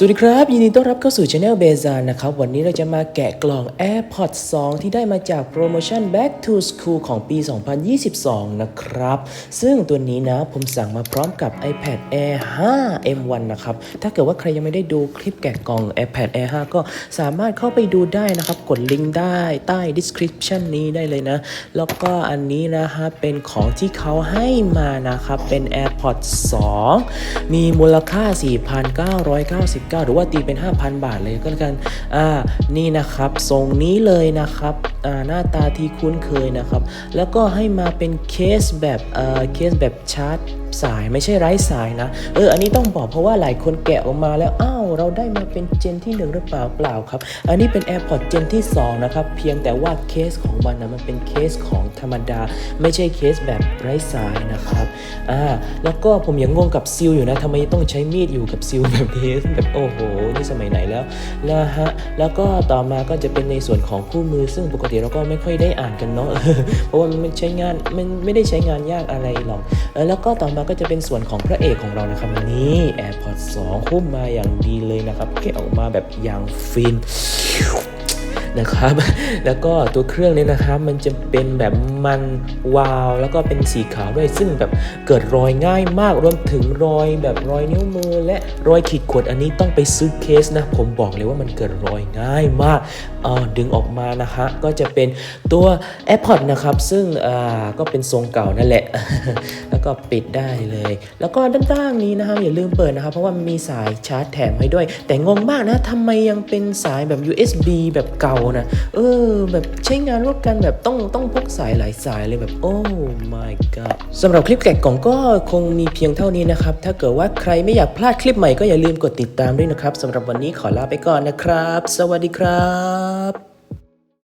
สวัสดีครับ ยินดีต้อนรับเข้าสู่ช anel เบซานนะครับ วันนี้เราจะมาแกะกล่อง AirPods 2 ที่ได้มาจากโปรโมชั่น Back to School ของปี 2022 นะครับ ซึ่งตัวนี้นะผมสั่งมาพร้อมกับ iPad Air 5 M1 นะครับ ถ้าเกิดว่าใครยังไม่ได้ดูคลิปแกะกล่อง iPad Air 5 ก็สามารถเข้าไปดูได้นะครับ กดลิงก์ได้ใต้ description นี้ได้เลยนะ แล้วก็อันนี้นะฮะเป็นของที่เขาให้มานะครับเป็น AirPods 2 มีมูลค่า 4,999หรือว่าตีเป็น 5,000 บาทเลยก็แล้วกัน อ่า นี่นะครับทรงนี้เลยนะครับหน้าตาที่คุ้นเคยนะครับ แล้วก็ให้มาเป็นเคสแบบเคสแบบชาร์จสายไม่ใช่ไร้สายนะเอออันนี้ต้องบอกเพราะว่าหลายคนแกะออกมาแล้วอ้าวเราได้มาเป็นเจนที่ 1 หรือเปล่าเปล่าครับ อันนี้เป็น AirPods เจนที่ 2 นะครับ เพียงแต่ว่าเคสของมันนะมันเป็นเคสของธรรมดา ไม่ใช่เคสแบบไร้สายนะครับอ่าแล้วก็ผมยังงงกับซิลอยู่นะทำไมต้องใช้มีดอยู่กับซิลแบบนี้แบบโอ้โหนี่สมัยไหนแล้วนะฮะแล้วก็ต่อมาก็จะเป็นในส่วนของคู่มือซึ่งปกติเราก็ไม่ค่อยได้อ่านกันเนาะเพราะว่ามันไม่ใช้งานมันไม่ได้ใช้งานยากอะไรหรอกแล้วก็ต่อมาก็จะเป็นส่วนของพระเอกของเรานะครับวันนี้ AirPods 2 หุ้มมาอย่างดีเลยนะครับแกะออกมาแบบอย่างฟิน นะครับ แล้วก็ตัวเครื่องนี้นะครับมันจะเป็นแบบมันวาว แล้วก็เป็นสีขาวด้วยซึ่งแบบเกิดรอยง่ายมากรวมถึงรอยแบบรอยนิ้วมือ และรอยขีดข่วนอันนี้ต้องไปซื้อเคสนะ ผมบอกเลยว่ามันเกิดรอยง่ายมากเออดึงออกมานะฮะก็จะเป็นตัว AirPods นะครับ ซึ่งอ่าก็เป็นทรงเก่านั่นแหละ แล้วก็ปิดได้เลย แล้วก็ด้านล่างนี้นะครับอย่าลืมเปิดนะครับ เพราะว่ามีสายชาร์จแถมให้ด้วย แต่งงมากนะทำไมยังเป็นสายแบบ USB แบบเก่านะเออ แบบใช้งานร่วมกันแบบต้องต้องพกสายหลายสายเลยแบบโอ้ my god สำหรับคลิปแกะกล่องก็คงมีเพียงเท่านี้นะครับ ถ้าเกิดว่าใครไม่อยากพลาดคลิปใหม่ก็อย่าลืมกดติดตามด้วยนะครับสำหรับวันนี้ขอลาไปก่อนนะครับ สวัสดีครับ